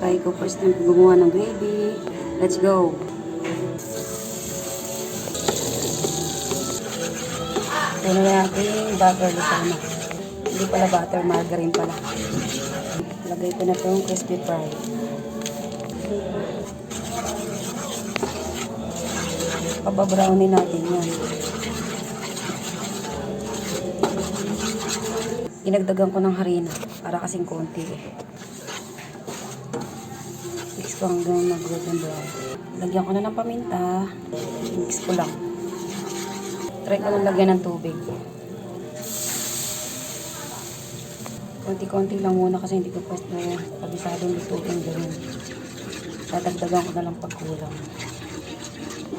tayo ko first time gumawa ng gravy. Let's go. Ito na natin butter sana. Hindi pala butter, margarine pala. Lagay ko na itong crispy fry. Pababrownin natin yan. Inagdagan ko ng harina para kasing konti eh. Ko hanggang brown. Lagyan ko na ng paminta. Mix ko lang. Try ko lang lagyan ng tubig. Konti-konti lang muna kasi hindi ko pa na pabisadong lutuin gawin. Dadagdagan ko na lang pag kulang.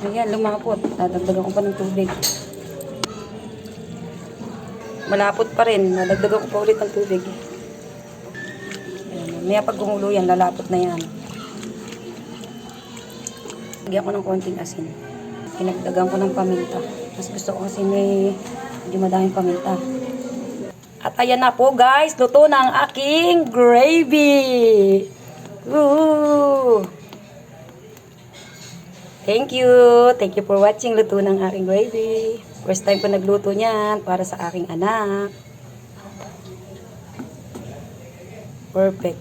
Ayan, lumapot. Dadagdagan ko pa ng tubig. Malapot pa rin. Nadagdagan ko pa ulit ng tubig. Ayan, maya pag gumulo yan, lalapot na yan. Lagyan ko ng konting asin. Pinagdagan ko ng paminta. Mas gusto ko kasi may medyo madaming paminta. At ayan na po guys, luto na ang aking gravy. Woo! Thank you. Thank you for watching luto ng aking gravy. First time ko nagluto niyan para sa aking anak. Perfect.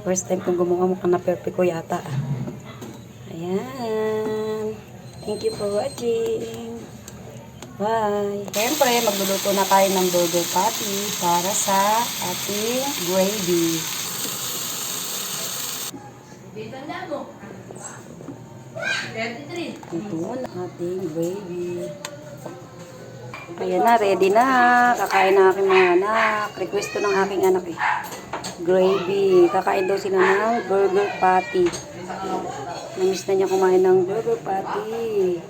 First time kong gumawa mukhang na perfect ko yata. Ayan. Thank you for watching. Bye. Siyempre, magluluto na tayo ng burger patty para sa ating gravy. Ito ang ating gravy. Ayan na, ready na. Kakain na aking mga anak. Request to ng aking anak eh. Gravy. Kakain daw sila ng burger patty. Namiss na niya kumain ng burger patty.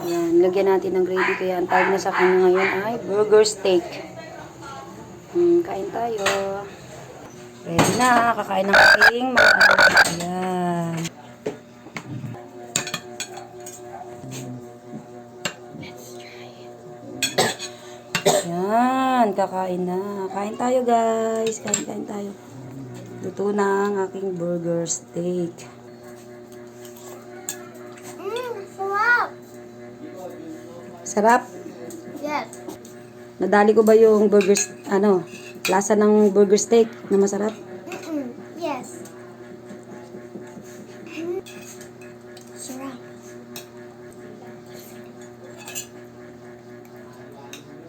Ayan, lagyan natin ng gravy. Kaya ang tawag na sa kanya ngayon ay burger steak. Hmm, kain tayo. Ready na. Kakain ng aking mga anak. Ayan. Yan, kakain na. Kain tayo guys. Kain, kain tayo. Luto na ang aking burger steak. Mmm, sarap. Sarap. Yes. Nadali ko ba yung burger, ano, lasa ng burger steak na masarap?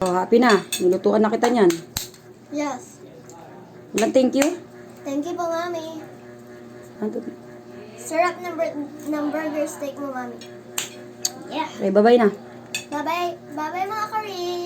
Oh, happy na. Nilutuan na kita niyan. Yes. Walang thank you. Thank you po, Mami. Ano? Sarap ng, bur- ng burger steak mo, Mami. Yeah. Okay, bye-bye na. Bye-bye. Bye-bye, mga ka-reels.